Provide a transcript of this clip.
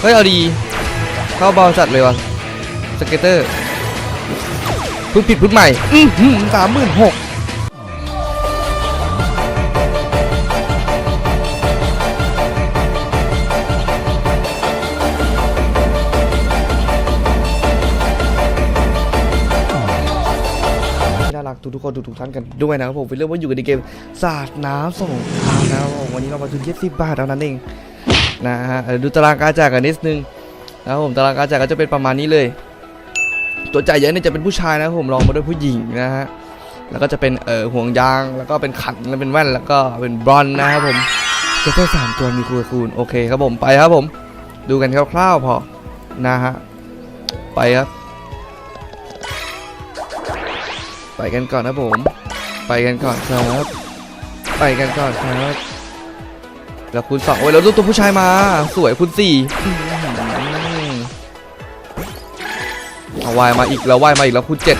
เฮ้ยเอาดี เข้าเบาจัดเลยว่ะสเก็ตเตอร์พึ่งผิดพึ่งใหม่ อือหือสามหมื่นหกน่ารักทุกคนทุกๆท่านกันด้วยนะครับผมเป็นเรื่องว่าอยู่กันในเกมสาดน้ำส่งน้ำนะครับผมวันนี้เรามาทุนเย็ดสิบบาทเท่านั้นเอง นะฮะดูตารางการแจ่ายกันนิดนึงนะครับผมตารางการแจ่ายก็จะเป็นประมาณนี้เลย ตัวจ่ายเยอะเนี่ยจะเป็นผู้ชายนะครับผมรองมาด้วยผู้หญิงนะฮะแล้วก็จะเป็นเอ่อห่วงยางแล้วก็เป็นขันแล้วเป็นแว่นแล้วก็เป็นบอนนะครับผมจะแค่สามตัวมีคูณคูณโอเคครับผมไปครับผม ดูกันคร่าวๆพอนะฮะไปครับ ไปกันก่อนนะผม ไปกันก่อนครับ ไปกันก่อนครับ แล้วคูณสองโอ้ยแล้วลูกตัวผู้ชายมา สวยคูณสี่อื้อหือเอาวายมาอีกแล้ววายมาอีกแล้วคูณเจ็ด